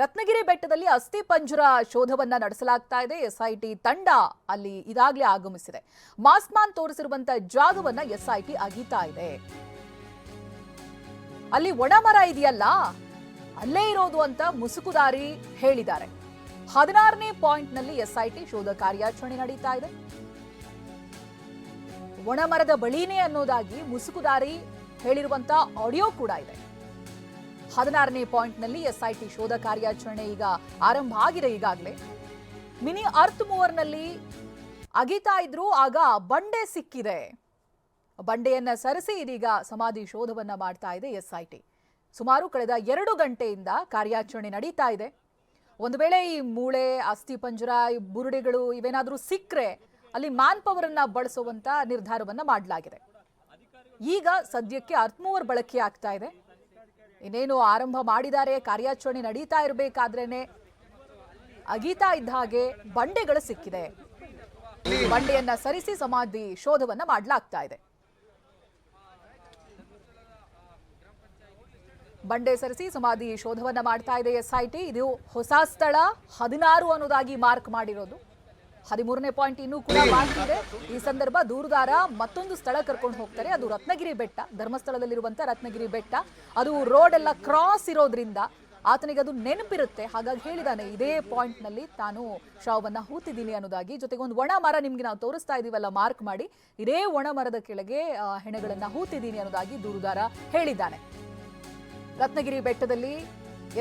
ರತ್ನಗಿರಿ ಬೆಟ್ಟದಲ್ಲಿ ಅಸ್ಥಿ ಪಂಜರ ಶೋಧವನ್ನ ನಡೆಸಲಾಗ್ತಾ ಇದೆ. ಎಸ್ಐಟಿ ತಂಡ ಅಲ್ಲಿ ಇದಾಗಲೇ ಆಗಮಿಸಿದೆ. ಮಾಸ್ಕ್ ಮ್ಯಾನ್ ತೋರಿಸಿರುವಂತ ಜಾಗವನ್ನ ಎಸ್ಐಟಿ ಅಗೀತಾ ಇದೆ. ಅಲ್ಲಿ ಒಣಮರ ಇದೆಯಲ್ಲ, ಅಲ್ಲೇ ಇರೋದು ಅಂತ ಮುಸುಕುದಾರಿ ಹೇಳಿದ್ದಾರೆ. ಹದಿನಾರನೇ ಪಾಯಿಂಟ್ನಲ್ಲಿ ಎಸ್ಐಟಿ ಶೋಧ ಕಾರ್ಯಾಚರಣೆ ನಡೀತಾ ಇದೆ. ಒಣಮರದ ಬಳಿನೇ ಅನ್ನೋದಾಗಿ ಮುಸುಕುದಾರಿ ಹೇಳಿರುವಂತ ಆಡಿಯೋ ಕೂಡ ಇದೆ. ಹದಿನಾರನೇ ಪಾಯಿಂಟ್ನಲ್ಲಿ ಎಸ್ಐಟಿ ಶೋಧ ಕಾರ್ಯಾಚರಣೆ ಈಗ ಆರಂಭ ಆಗಿದೆ ಈಗಾಗಲೇ. ಮಿನಿ ಅರ್ತ್ ಮೂವರ್ನಲ್ಲಿ ಅಗಿತಾ ಇದ್ರು, ಆಗ ಬಂಡೆ ಸಿಕ್ಕಿದೆ. ಬಂಡೆಯನ್ನ ಸರಿಸಿ ಇದೀಗ ಸಮಾಧಿ ಶೋಧವನ್ನ ಮಾಡ್ತಾ ಇದೆ ಎಸ್ಐಟಿ. ಸುಮಾರು ಕಳೆದ ಎರಡು ಗಂಟೆಯಿಂದ ಕಾರ್ಯಾಚರಣೆ ನಡೀತಾ ಇದೆ. ಒಂದು ವೇಳೆ ಈ ಮೂಳೆ, ಅಸ್ಥಿ ಪಂಜರ, ಈ ಬುರುಡೆಗಳು ಇವೇನಾದರೂ ಸಿಕ್ಕರೆ ಅಲ್ಲಿ ಮ್ಯಾನ್ ಪವರ್ ಅನ್ನ ಬಳಸುವಂತ ನಿರ್ಧಾರವನ್ನ ಮಾಡಲಾಗಿದೆ. ಈಗ ಸದ್ಯಕ್ಕೆ ಅರ್ತ್ಮೂವರ್ ಬಳಕೆ ಆಗ್ತಾ ಇದೆ. ಇನ್ನೇನು ಆರಂಭ ಮಾಡಿದ್ದಾರೆ, ಕಾರ್ಯಾಚರಣೆ ನಡೀತಾ ಇರಬೇಕಾದ್ರೇನೆ ಅಗೀತಾ ಇದ್ದ ಹಾಗೆ ಬಂಡೆಗಳು ಸಿಕ್ಕಿದೆ. ಬಂಡೆಯನ್ನ ಸರಿಸಿ ಸಮಾಧಿ ಶೋಧವನ್ನ ಮಾಡಲಾಗ್ತಾ ಇದೆ. ಬಂಡೆ ಸರಿಸಿ ಸಮಾಧಿ ಶೋಧವನ್ನ ಮಾಡ್ತಾ ಇದೆ ಎಸ್ಐಟಿ ಇದು ಹೊಸ ಸ್ಥಳ, ಹದಿನಾರು ಅನ್ನೋದಾಗಿ ಮಾರ್ಕ್ ಮಾಡಿರೋದು. ಹದಿಮೂರನೇ ಪಾಯಿಂಟ್ ಇನ್ನೂ ಕೂಡ ಬಾಕಿ ಇದೆ ಈ ಸಂದರ್ಭ ದೂರುದಾರ ಮತ್ತೊಂದು ಸ್ಥಳ ಕರ್ಕೊಂಡು ಹೋಗ್ತಾರೆ. ಅದು ರತ್ನಗಿರಿ ಬೆಟ್ಟ ಧರ್ಮಸ್ಥಳದಲ್ಲಿರುವಂತ ರತ್ನಗಿರಿ ಬೆಟ್ಟ. ಅದು ರೋಡ್ ಎಲ್ಲ ಕ್ರಾಸ್ ಇರೋದ್ರಿಂದ ಆತನಿಗೆ ಅದು ನೆನಪಿರುತ್ತೆ. ಹಾಗಾಗಿ ಹೇಳಿದಾನೆ ಇದೇ ಪಾಯಿಂಟ್ನಲ್ಲಿ ತಾನು ಶವವನ್ನ ಹೂತಿದ್ದೀನಿ ಅನ್ನೋದಾಗಿ. ಜೊತೆಗೆ ಒಂದು ಒಣ ಮರ ನಿಮ್ಗೆ ನಾವು ತೋರಿಸ್ತಾ ಇದೀವಲ್ಲ ಮಾರ್ಕ್ ಮಾಡಿ. ಇದೇ ಒಣ ಮರದ ಕೆಳಗೆ ಹೆಣಗಳನ್ನ ಹೂತಿದ್ದೀನಿ ಅನ್ನೋದಾಗಿ ದೂರುದಾರ ಹೇಳಿದ್ದಾನೆ ರತ್ನಗಿರಿ ಬೆಟ್ಟದಲ್ಲಿ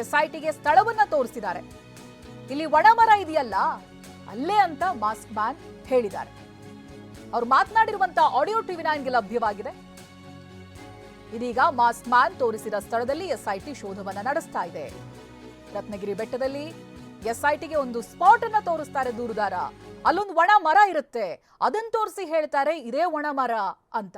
ಎಸ್ಐಟಿಗೆ ಸ್ಥಳವನ್ನ ತೋರಿಸಿದ್ದಾರೆ. ಇಲ್ಲಿ ಒಣಮರ ಇದೆಯಲ್ಲ ಅಲ್ಲೇ ಅಂತ ಮಾಸ್ಕ್ ಮ್ಯಾನ್ ಹೇಳಿದ್ದಾರೆ. ಅವರು ಮಾತನಾಡಿರುವಂತಹ ಆಡಿಯೋ ಟಿವಿ ನೈನ್ಗೆ ಲಭ್ಯವಾಗಿದೆ. ಇದೀಗ ಮಾಸ್ಕ್ ಮ್ಯಾನ್ ತೋರಿಸಿದ ಸ್ಥಳದಲ್ಲಿ ಎಸ್ಐಟಿ ಶೋಧವನ್ನ ನಡೆಸ್ತಾ ಇದೆ. ರತ್ನಗಿರಿ ಬೆಟ್ಟದಲ್ಲಿ ಎಸ್ಐಟಿಗೆ ಒಂದು ಸ್ಪಾಟ್ ಅನ್ನ ತೋರಿಸ್ತಾರೆ ದೂರುದಾರ. ಅಲ್ಲೊಂದು ಒಣ ಮರ ಇರುತ್ತೆ. ಅದನ್ನ ತೋರಿಸಿ ಹೇಳ್ತಾರೆ, ಇದೇ ಒಣ ಮರ ಅಂತ.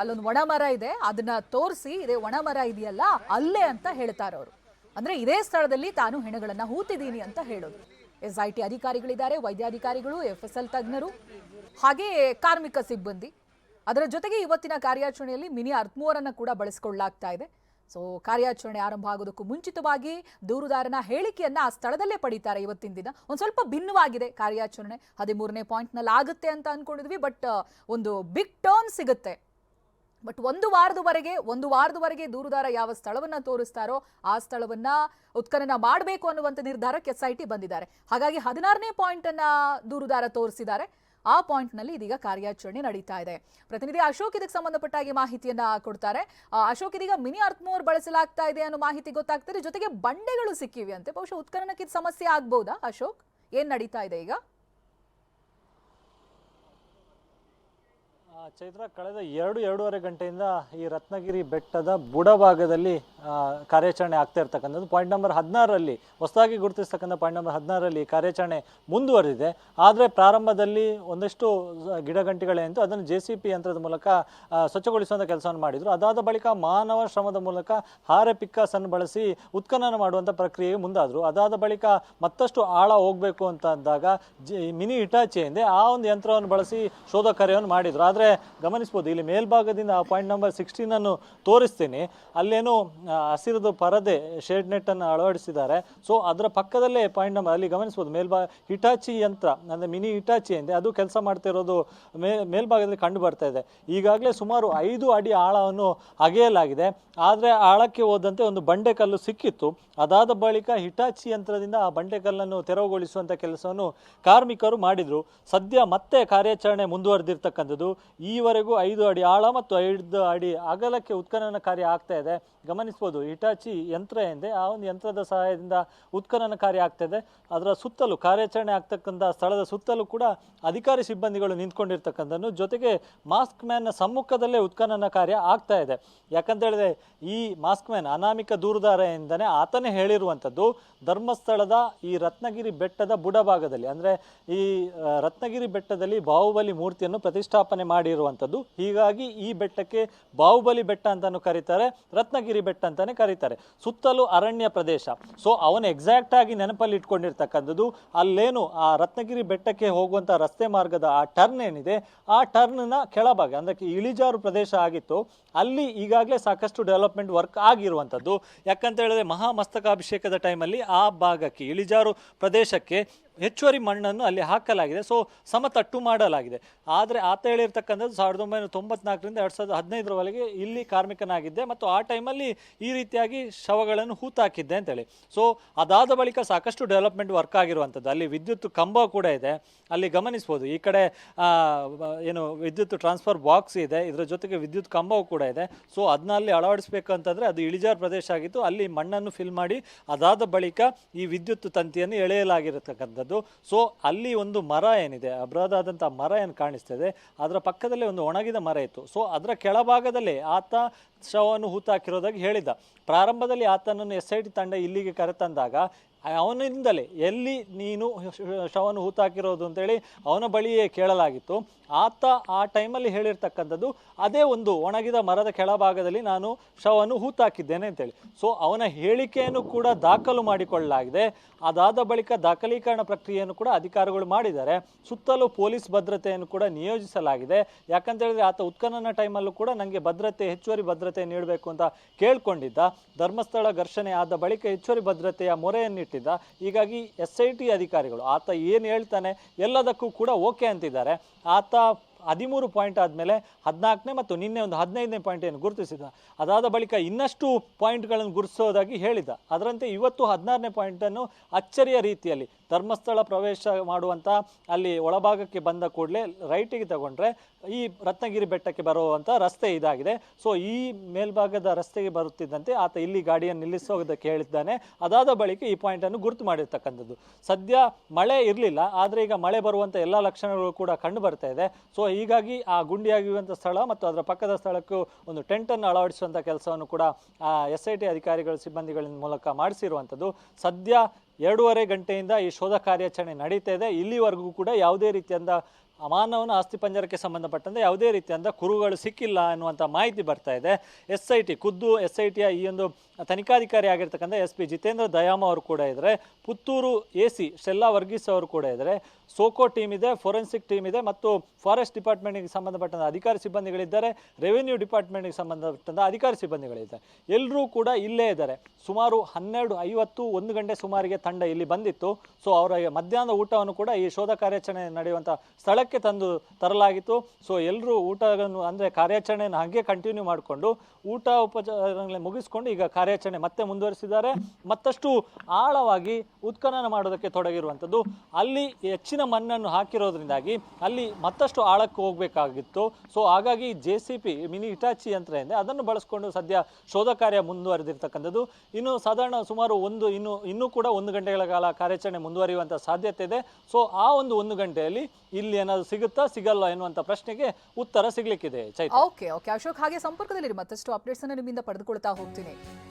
ಅಲ್ಲೊಂದು ಒಣ ಮರ ಇದೆ, ಅದನ್ನ ತೋರಿಸಿ ಇದೇ ಒಣ ಮರ ಇದೆಯಲ್ಲ, ಅಲ್ಲೇ ಅಂತ ಹೇಳ್ತಾರೆ ಅವರು. ಅಂದ್ರೆ ಇದೇ ಸ್ಥಳದಲ್ಲಿ ತಾನು ಹೆಣಗಳನ್ನ ಹೂತಿದ್ದೀನಿ ಅಂತ ಹೇಳೋದು. ಎಸ್ ಐ ಟಿ ಅಧಿಕಾರಿಗಳಿದ್ದಾರೆ, ವೈದ್ಯಾಧಿಕಾರಿಗಳು ಎಫ್ ಎಸ್ ಎಲ್ ತಜ್ಞರು, ಹಾಗೆ ಕಾರ್ಮಿಕ ಸಿಬ್ಬಂದಿ. ಅದರ ಜೊತೆಗೆ ಇವತ್ತಿನ ಕಾರ್ಯಾಚರಣೆಯಲ್ಲಿ ಮಿನಿ ಅರ್ತ್ಮೂರನ್ನು ಕೂಡ ಬಳಸಿಕೊಳ್ಳಲಾಗ್ತಾ ಇದೆ. ಸೊ ಕಾರ್ಯಾಚರಣೆ ಆರಂಭ ಆಗೋದಕ್ಕೂ ಮುಂಚಿತವಾಗಿ ದೂರುದಾರನ ಹೇಳಿಕೆಯನ್ನ ಆ ಸ್ಥಳದಲ್ಲೇ ಪಡೀತಾರೆ ಇವತ್ತಿನ ದಿನ. ಒಂದು ಸ್ವಲ್ಪ ಭಿನ್ನವಾಗಿದೆ ಕಾರ್ಯಾಚರಣೆ. ಹದಿಮೂರನೇ ಪಾಯಿಂಟ್ನಲ್ಲಿ ಆಗುತ್ತೆ ಅಂತ ಅಂದ್ಕೊಂಡಿದ್ವಿ ಬಟ್ ಒಂದು ಬಿಗ್ ಟರ್ನ್ ಸಿಗುತ್ತೆ. ಬಟ್ ಒಂದು ವಾರದವರೆಗೆ ಒಂದು ವಾರದವರೆಗೆ ದೂರುದಾರ ಯಾವ ಸ್ಥಳವನ್ನ ತೋರಿಸ್ತಾರೋ ಆ ಸ್ಥಳವನ್ನ ಉತ್ಖನನ ಮಾಡಬೇಕು ಅನ್ನುವಂಥ ನಿರ್ಧಾರಕ್ಕೆ ಎಸ್ ಐ ಟಿ ಬಂದಿದ್ದಾರೆ. ಹಾಗಾಗಿ ಹದಿನಾರನೇ ಪಾಯಿಂಟ್ ಅನ್ನ ದೂರುದಾರ ತೋರಿಸಿದ್ದಾರೆ. ಆ ಪಾಯಿಂಟ್ನಲ್ಲಿ ಇದೀಗ ಕಾರ್ಯಾಚರಣೆ ನಡೀತಾ ಇದೆ. ಪ್ರತಿನಿಧಿ ಅಶೋಕ್ ಇದಕ್ಕೆ ಸಂಬಂಧಪಟ್ಟಾಗಿ ಮಾಹಿತಿಯನ್ನ ಕೊಡ್ತಾರೆ. ಅಶೋಕ್ ಇದೀಗ ಮಿನಿ ಅರ್ತ್ಮೋರ್ ಬಳಸಲಾಗ್ತಾ ಇದೆ ಅನ್ನೋ ಮಾಹಿತಿ ಗೊತ್ತಾಗ್ತದೆ. ಜೊತೆಗೆ ಬಂಡೆಗಳು ಸಿಕ್ಕಿವೆ ಅಂತೆ. ಬಹುಶಃ ಉತ್ಖನನಕ್ಕೆ ಸಮಸ್ಯೆ ಆಗ್ಬೋದಾ ಅಶೋಕ್? ಏನ್ ನಡೀತಾ ಇದೆ ಈಗ? ಚೈತ್ರ, ಕಳೆದ ಎರಡು, ಎರಡೂವರೆ ಗಂಟೆಯಿಂದ ಈ ರತ್ನಗಿರಿ ಬೆಟ್ಟದ ಬುಡಭಾಗದಲ್ಲಿ ಕಾರ್ಯಾಚರಣೆ ಆಗ್ತಾ ಇರ್ತಕ್ಕಂಥದ್ದು. ಪಾಯಿಂಟ್ ನಂಬರ್ ಹದಿನಾರರಲ್ಲಿ, ಹೊಸದಾಗಿ ಗುರುತಿಸ್ತಕ್ಕಂಥ ಪಾಯಿಂಟ್ ನಂಬರ್ ಹದಿನಾರರಲ್ಲಿ ಕಾರ್ಯಾಚರಣೆ ಮುಂದುವರೆದಿದೆ. ಆದರೆ ಪ್ರಾರಂಭದಲ್ಲಿ ಒಂದಷ್ಟು ಗಿಡಗಂಟಿಗಳೇಂತು ಅದನ್ನು ಜೆ ಸಿ ಪಿ ಯಂತ್ರದ ಮೂಲಕ ಸ್ವಚ್ಛಗೊಳಿಸುವಂಥ ಕೆಲಸವನ್ನು ಮಾಡಿದರು. ಅದಾದ ಬಳಿಕ ಮಾನವ ಶ್ರಮದ ಮೂಲಕ ಹಾರೆ ಪಿಕ್ಕಾಸನ್ನು ಬಳಸಿ ಉತ್ಖನನ ಮಾಡುವಂಥ ಪ್ರಕ್ರಿಯೆಗೆ ಮುಂದಾದರು. ಅದಾದ ಬಳಿಕ ಮತ್ತಷ್ಟು ಆಳ ಹೋಗಬೇಕು ಅಂತ ಅಂದಾಗ, ಜಿ ಮಿನಿ ಇಟಾಚೆ ಎಂದೇ ಆ ಒಂದು ಯಂತ್ರವನ್ನು ಬಳಸಿ ಶೋಧ ಕಾರ್ಯವನ್ನು ಮಾಡಿದರು. ಆದರೆ ಗಮನಿಸ್ಬೋದು. ಇಲ್ಲಿ ಮೇಲ್ಭಾಗದಿಂದ ಆ ಪಾಯಿಂಟ್ ನಂಬರ್ ಸಿಕ್ಸ್ಟೀನನ್ನು ತೋರಿಸ್ತೀನಿ. ಅಲ್ಲೇನು ಹಸಿರದು ಹಸಿರುದು ಪರದೆ ಶೇಡ್ ನೆಟ್ಟನ್ನು ಅಳವಡಿಸಿದ್ದಾರೆ. ಸೊ ಅದರ ಪಕ್ಕದಲ್ಲೇ ಪಾಯಿಂಟ್ ನಂಬರ್ ಅಲ್ಲಿ ಗಮನಿಸ್ಬೋದು ಮೇಲ್ಭಾಗ ಹಿಟಾಚಿ ಯಂತ್ರ, ಅಂದರೆ ಮಿನಿ ಹಿಟಾಚಿ ಎಂದೆ, ಅದು ಕೆಲಸ ಮಾಡ್ತಿರೋದು ಮೇ, ಮೇಲ್ಭಾಗದಲ್ಲಿ ಕಂಡು ಬರ್ತಾ ಇದೆ. ಈಗಾಗಲೇ ಸುಮಾರು ಐದು ಅಡಿ ಆಳವನ್ನು ಅಗೆಯಲಾಗಿದೆ. ಆದರೆ ಆಳಕ್ಕೆ ಹೋದಂತೆ ಒಂದು ಬಂಡೆಕಲ್ಲು ಸಿಕ್ಕಿತ್ತು. ಅದಾದ ಬಳಿಕ ಹಿಟಾಚಿ ಯಂತ್ರದಿಂದ ಆ ಬಂಡೆಕಲ್ಲನ್ನು ತೆರವುಗೊಳಿಸುವಂಥ ಕೆಲಸವನ್ನು ಕಾರ್ಮಿಕರು ಮಾಡಿದರು. ಸದ್ಯ ಮತ್ತೆ ಕಾರ್ಯಾಚರಣೆ ಮುಂದುವರೆದಿರ್ತಕ್ಕಂಥದ್ದು. ಈವರೆಗೂ ಐದು ಅಡಿ ಆಳ ಮತ್ತು ಐದು ಅಡಿ ಅಗಲಕ್ಕೆ ಉತ್ಖನನ ಕಾರ್ಯ ಆಗ್ತಾ ಇದೆ. ಗಮನಿಸ್ಬೋದು. ಹಿಟಾಚಿ ಯಂತ್ರ ಎಂದೆ ಆ ಒಂದು ಯಂತ್ರದ ಸಹಾಯದಿಂದ ಉತ್ಖನನ ಕಾರ್ಯ ಆಗ್ತಾ ಇದೆ ಅದರ ಸುತ್ತಲೂ ಕಾರ್ಯಾಚರಣೆ ಆಗ್ತಕ್ಕಂಥ ಸ್ಥಳದ ಸುತ್ತಲೂ ಕೂಡ ಅಧಿಕಾರಿ ಸಿಬ್ಬಂದಿಗಳು ನಿಂತ್ಕೊಂಡಿರ್ತಕ್ಕಂಥದ್ದು. ಜೊತೆಗೆ ಮಾಸ್ಕ್ ಮ್ಯಾನ್ನ ಸಮ್ಮುಖದಲ್ಲೇ ಉತ್ಖನನ ಕಾರ್ಯ ಆಗ್ತಾ ಇದೆ. ಯಾಕಂತ ಹೇಳಿದ್ರೆ ಈ ಮಾಸ್ಕ್ ಮ್ಯಾನ್ ಅನಾಮಿಕ ದೂರುದಾರ ಎಂದನೇ ಆತನೇ ಹೇಳಿರುವಂಥದ್ದು, ಧರ್ಮಸ್ಥಳದ ಈ ರತ್ನಗಿರಿ ಬೆಟ್ಟದ ಬುಡಭಾಗದಲ್ಲಿ. ಅಂದರೆ ಈ ರತ್ನಗಿರಿ ಬೆಟ್ಟದಲ್ಲಿ ಬಾಹುಬಲಿ ಮೂರ್ತಿಯನ್ನು ಪ್ರತಿಷ್ಠಾಪನೆ ಮಾಡಿರುವಂಥದ್ದು. ಹೀಗಾಗಿ ಈ ಬೆಟ್ಟಕ್ಕೆ ಬಾಹುಬಲಿ ಬೆಟ್ಟ ಅಂತಾನು ಕರೀತಾರೆ. ರತ್ನಗಿರಿ ಬೆಟ್ಟ ಅಂತಾನೆ ಕರೀತಾರೆ. ಸುತ್ತಲೂ ಅರಣ್ಯ ಪ್ರದೇಶ. ಸೊ ಅವನು ಎಕ್ಸಾಕ್ಟ್ ಆಗಿ ನೆನಪಲ್ಲಿ ಇಟ್ಕೊಂಡಿರ್ತಕ್ಕಂಥದ್ದು, ಅಲ್ಲೇನು ಆ ರತ್ನಗಿರಿ ಬೆಟ್ಟಕ್ಕೆ ಹೋಗುವಂತ ರಸ್ತೆ ಮಾರ್ಗದ ಆ ಟರ್ನ್ ಏನಿದೆ, ಆ ಟರ್ನ್ನ ಕೆಳಭಾಗ, ಅಂದ್ರೆ ಇಳಿಜಾರು ಪ್ರದೇಶ ಆಗಿತ್ತು, ಅಲ್ಲಿ ಈಗಾಗಲೇ ಸಾಕಷ್ಟು ಡೆವಲಪ್ಮೆಂಟ್ ವರ್ಕ್ ಆಗಿರುವಂಥದ್ದು. ಯಾಕಂತ ಹೇಳಿದ್ರೆ ಮಹಾಮಸ್ತಕಾಭಿಷೇಕದ ಟೈಮಲ್ಲಿ ಆ ಭಾಗಕ್ಕೆ, ಇಳಿಜಾರು ಪ್ರದೇಶಕ್ಕೆ ಹೆಚ್ಚುವರಿ ಮಣ್ಣನ್ನು ಅಲ್ಲಿ ಹಾಕಲಾಗಿದೆ. ಸೊ ಸಮತಟ್ಟು ಮಾಡಲಾಗಿದೆ. ಆದರೆ ಆತ ಹೇಳಿರ್ತಕ್ಕಂಥದ್ದು ಸಾವಿರದ ಒಂಬೈನೂರ ತೊಂಬತ್ನಾಲ್ಕರಿಂದ ಎರಡು ಸಾವಿರದ ಹದಿನೈದರವರೆಗೆ ಇಲ್ಲಿ ಕಾರ್ಮಿಕನಾಗಿದ್ದೆ ಮತ್ತು ಆ ಟೈಮಲ್ಲಿ ಈ ರೀತಿಯಾಗಿ ಶವಗಳನ್ನು ಹೂತಾಕಿದ್ದೆ ಅಂತೇಳಿ. ಸೊ ಅದಾದ ಬಳಿಕ ಸಾಕಷ್ಟು ಡೆವಲಪ್ಮೆಂಟ್ ವರ್ಕ್ ಆಗಿರುವಂಥದ್ದು. ಅಲ್ಲಿ ವಿದ್ಯುತ್ ಕಂಬ ಕೂಡ ಇದೆ. ಅಲ್ಲಿ ಗಮನಿಸ್ಬೋದು. ಈ ಕಡೆ ಏನು ವಿದ್ಯುತ್ ಟ್ರಾನ್ಸ್ಫರ್ ಬಾಕ್ಸ್ ಇದೆ. ಇದರ ಜೊತೆಗೆ ವಿದ್ಯುತ್ ಕಂಬವು ಕೂಡ ಇದೆ. ಸೊ ಅದನ್ನ ಅಲ್ಲಿ ಅಳವಡಿಸಬೇಕು ಅಂತಂದರೆ ಅದು ಇಳಿಜಾರು ಪ್ರದೇಶ ಆಗಿತ್ತು. ಅಲ್ಲಿ ಮಣ್ಣನ್ನು ಫಿಲ್ ಮಾಡಿ ಅದಾದ ಬಳಿಕ ಈ ವಿದ್ಯುತ್ ತಂತಿಯನ್ನು ಎಳೆಯಲಾಗಿರತಕ್ಕಂಥದ್ದು. ಸೊ ಅಲ್ಲಿ ಒಂದು ಮರ ಏನಿದೆ ಅಬ್ರದಾದಂಥ ಮರ ಏನು ಕಾಣಿಸ್ತಾ ಇದೆ ಅದರ ಪಕ್ಕದಲ್ಲೇ ಒಂದು ಒಣಗಿದ ಮರ ಇತ್ತು. ಸೊ ಅದರ ಕೆಳಭಾಗದಲ್ಲಿ ಆತ ಶವವನ್ನು ಹೂತಾಕಿರೋದಾಗಿ ಹೇಳಿದ್ದ. ಪ್ರಾರಂಭದಲ್ಲಿ ಆತನನ್ನು ಎಸ್ ಐ ಟಿ ತಂಡ ಇಲ್ಲಿಗೆ ಕರೆತಂದಾಗ ಅವನಿಂದಲೇ ಎಲ್ಲಿ ನೀನು ಶವನು ಹೂತಾಕಿರೋದು ಅಂತೇಳಿ ಅವನ ಬಳಿಯೇ ಕೇಳಲಾಗಿತ್ತು. ಆತ ಆ ಟೈಮಲ್ಲಿ ಹೇಳಿರ್ತಕ್ಕಂಥದ್ದು, ಅದೇ ಒಂದು ಒಣಗಿದ ಮರದ ಕೆಳಭಾಗದಲ್ಲಿ ನಾನು ಶವವನ್ನು ಹೂತಾಕಿದ್ದೇನೆ ಅಂತೇಳಿ. ಸೊ ಅವನ ಹೇಳಿಕೆಯನ್ನು ಕೂಡ ದಾಖಲು ಮಾಡಿಕೊಳ್ಳಲಾಗಿದೆ. ಅದಾದ ಬಳಿಕ ದಾಖಲೀಕರಣ ಪ್ರಕ್ರಿಯೆಯನ್ನು ಕೂಡ ಅಧಿಕಾರಿಗಳು ಮಾಡಿದ್ದಾರೆ. ಸುತ್ತಲೂ ಪೊಲೀಸ್ ಭದ್ರತೆಯನ್ನು ಕೂಡ ನಿಯೋಜಿಸಲಾಗಿದೆ. ಯಾಕಂತ ಹೇಳಿದ್ರೆ ಆತ ಉತ್ಖನನ ಟೈಮಲ್ಲೂ ಕೂಡ ನನಗೆ ಭದ್ರತೆ, ಹೆಚ್ಚುವರಿ ಭದ್ರತೆ ನೀಡಬೇಕು ಅಂತ ಕೇಳಿಕೊಂಡಿದ್ದ. ಧರ್ಮಸ್ಥಳ ಘರ್ಷಣೆ ಆದ ಬಳಿಕ ಹೆಚ್ಚುವರಿ ಭದ್ರತೆಯ ಮೊರೆಯನ್ನಿಟ್ಟಿದ್ದ ಹೀಗಾಗಿ ಎಸ್ ಐ ಟಿ ಅಧಿಕಾರಿಗಳು, ಆತ ಏನು ಹೇಳ್ತಾನೆ ಎಲ್ಲದಕ್ಕೂ ಕೂಡ ಓಕೆ ಅಂತಿದ್ದಾರೆ. ಆತ ಹದಿಮೂರು ಪಾಯಿಂಟ್ ಆದಮೇಲೆ ಹದಿನಾಲ್ಕನೇ ಮತ್ತು ನಿನ್ನೆ ಒಂದು ಹದಿನೈದನೇ ಪಾಯಿಂಟ್ ಏನು ಗುರುತಿಸಿದ. ಅದಾದ ಬಳಿಕ ಇನ್ನಷ್ಟು ಪಾಯಿಂಟ್ಗಳನ್ನು ಗುರುತಿಸೋದಾಗಿ ಹೇಳಿದ. ಅದರಂತೆ ಇವತ್ತು ಹದಿನಾರನೇ ಪಾಯಿಂಟನ್ನು ಅಚ್ಚರಿಯ ರೀತಿಯಲ್ಲಿ ಧರ್ಮಸ್ಥಳ ಪ್ರವೇಶ ಮಾಡುವಂಥ ಅಲ್ಲಿ ಒಳಭಾಗಕ್ಕೆ ಬಂದ ಕೂಡಲೇ ರೈಟಿಗೆ ತಗೊಂಡ್ರೆ ಈ ರತ್ನಗಿರಿ ಬೆಟ್ಟಕ್ಕೆ ಬರುವಂಥ ರಸ್ತೆ ಇದಾಗಿದೆ. ಸೊ ಈ ಮೇಲ್ಭಾಗದ ರಸ್ತೆಗೆ ಬರುತ್ತಿದ್ದಂತೆ ಆತ ಇಲ್ಲಿ ಗಾಡಿಯನ್ನು ನಿಲ್ಲಿಸೋದಕ್ಕೆ ಹೇಳಿದ್ದಾನೆ. ಅದಾದ ಬಳಿಕ ಈ ಪಾಯಿಂಟನ್ನು ಗುರುತು ಮಾಡಿರ್ತಕ್ಕಂಥದ್ದು. ಸದ್ಯ ಮಳೆ ಇರಲಿಲ್ಲ, ಆದರೆ ಈಗ ಮಳೆ ಬರುವಂಥ ಎಲ್ಲ ಲಕ್ಷಣಗಳು ಕೂಡ ಕಂಡು ಬರ್ತಾ ಇದೆ. ಸೊ ಹೀಗಾಗಿ ಆ ಗುಂಡಿಯಾಗಿರುವಂಥ ಸ್ಥಳ ಮತ್ತು ಅದರ ಪಕ್ಕದ ಸ್ಥಳಕ್ಕೂ ಒಂದು ಟೆಂಟನ್ನು ಅಳವಡಿಸುವಂಥ ಕೆಲಸವನ್ನು ಕೂಡ ಎಸ್ ಐ ಟಿ ಅಧಿಕಾರಿಗಳ, ಸಿಬ್ಬಂದಿಗಳ ಮೂಲಕ ಮಾಡಿಸಿರುವಂಥದ್ದು. ಸದ್ಯ ಎರಡೂವರೆ ಗಂಟೆಯಿಂದ ಈ ಶೋಧ ಕಾರ್ಯಾಚರಣೆ ನಡೀತಾ ಇದೆ. ಇಲ್ಲಿವರೆಗೂ ಕೂಡ ಯಾವುದೇ ರೀತಿಯಿಂದ ಮಾನವನ ಆಸ್ತಿ ಪಂಜರಕ್ಕೆ ಸಂಬಂಧಪಟ್ಟಂತೆ ಯಾವುದೇ ರೀತಿಯಾದ ಕುರುಗಳು ಸಿಕ್ಕಿಲ್ಲ ಅನ್ನುವಂಥ ಮಾಹಿತಿ ಬರ್ತಾ ಇದೆ. ಎಸ್ ಐ ಟಿ ಖುದ್ದು ಎಸ್ ಐ ಟಿಯ ಈ ಒಂದು ತನಿಖಾಧಿಕಾರಿ ಆಗಿರ್ತಕ್ಕಂಥ ಎಸ್ ಪಿ ಜಿತೇಂದ್ರ ದಯಾಮ ಅವರು ಕೂಡ ಇದ್ದಾರೆ. ಪುತ್ತೂರು ಎ ಸಿ ಶೆಲ್ಲಾ ವರ್ಗೀಸ್ ಅವರು ಕೂಡ ಇದ್ದಾರೆ. ಸೋಕೋ ಟೀಮ್ ಇದೆ, ಫೋರೆನ್ಸಿಕ್ ಟೀಮ್ ಇದೆ ಮತ್ತು ಫಾರೆಸ್ಟ್ ಡಿಪಾರ್ಟ್ಮೆಂಟ್ಗೆ ಸಂಬಂಧಪಟ್ಟಂಥ ಅಧಿಕಾರಿ ಸಿಬ್ಬಂದಿಗಳಿದ್ದಾರೆ. ರೆವೆನ್ಯೂ ಡಿಪಾರ್ಟ್ಮೆಂಟ್ಗೆ ಸಂಬಂಧಪಟ್ಟಂಥ ಅಧಿಕಾರಿ ಸಿಬ್ಬಂದಿಗಳಿದ್ದಾರೆ. ಎಲ್ಲರೂ ಕೂಡ ಇಲ್ಲೇ ಇದ್ದಾರೆ. ಸುಮಾರು ಹನ್ನೆರಡು ಐವತ್ತು ಒಂದು ಗಂಟೆ ಸುಮಾರಿಗೆ ತಂಡ ಇಲ್ಲಿ ಬಂದಿತ್ತು. ಸೊ ಅವರ ಮಧ್ಯಾಹ್ನದ ಊಟವನ್ನು ಕೂಡ ಈ ಶೋಧ ಕಾರ್ಯಾಚರಣೆ ನಡೆಯುವಂಥ ಸ್ಥಳಕ್ಕೆ ತಂದು ತರಲಾಗಿತ್ತು. ಸೊ ಎಲ್ಲರೂ ಊಟವನ್ನು ಅಂದರೆ ಕಾರ್ಯಾಚರಣೆಯನ್ನು ಹಾಗೆ ಕಂಟಿನ್ಯೂ ಮಾಡಿಕೊಂಡು ಊಟ ಉಪಚಾರಗಳನ್ನ ಮುಗಿಸ್ಕೊಂಡು ಈಗ ಕಾರ್ಯಾಚರಣೆ ಮತ್ತೆ ಮುಂದುವರಿಸಿದ್ದಾರೆ. ಮತ್ತಷ್ಟು ಆಳವಾಗಿ ಉತ್ಖನನ ಮಾಡೋದಕ್ಕೆ ತೊಡಗಿರುವಂಥದ್ದು. ಅಲ್ಲಿ ಹೆಚ್ಚಿನ ಮಣ್ಣನ್ನು ಹಾಕಿರೋದ್ರಿಂದಾಗಿ ಅಲ್ಲಿ ಮತ್ತಷ್ಟು ಆಳಕ್ಕೆ ಹೋಗಬೇಕಾಗಿತ್ತು. ಸೊ ಹಾಗಾಗಿ J C B mini Hitachi ಯಂತ್ರ ಇದೆ ಅದನ್ನು ಬಳಸ್ಕೊಂಡು ಸದ್ಯ ಶೋಧ ಕಾರ್ಯ ಮುಂದುವರೆದಿರ್ತಕ್ಕಂಥದ್ದು. ಇನ್ನು ಸಾಧಾರಣ ಸುಮಾರು ಒಂದು, ಇನ್ನು, ಇನ್ನೂ ಕೂಡ ಒಂದು ಗಂಟೆಗಳ ಕಾಲ ಕಾರ್ಯಾಚರಣೆ ಮುಂದುವರಿಯುವಂಥ ಸಾಧ್ಯತೆ ಇದೆ. ಸೊ ಆ ಒಂದು ಒಂದು ಗಂಟೆಯಲ್ಲಿ ಇಲ್ಲಿ ಏನಾದರೂ ಸಿಗುತ್ತಾ ಸಿಗಲ್ಲ ಎನ್ನುವಂತ ಪ್ರಶ್ನೆಗೆ ಉತ್ತರ ಸಿಗ್ಲಿಕ್ಕಿದೆ ಓಕೆ ಓಕೆ ಅಶೋಕ್, ಹಾಗೆ ಸಂಪರ್ಕದಲ್ಲಿ ಮತ್ತಷ್ಟು ಅಪ್ಡೇಟ್ಸ್ ಅನ್ನು ನಿಮ್ಮಿಂದ ಪಡೆದುಕೊಳ್ತಾ ಹೋಗ್ತೀನಿ.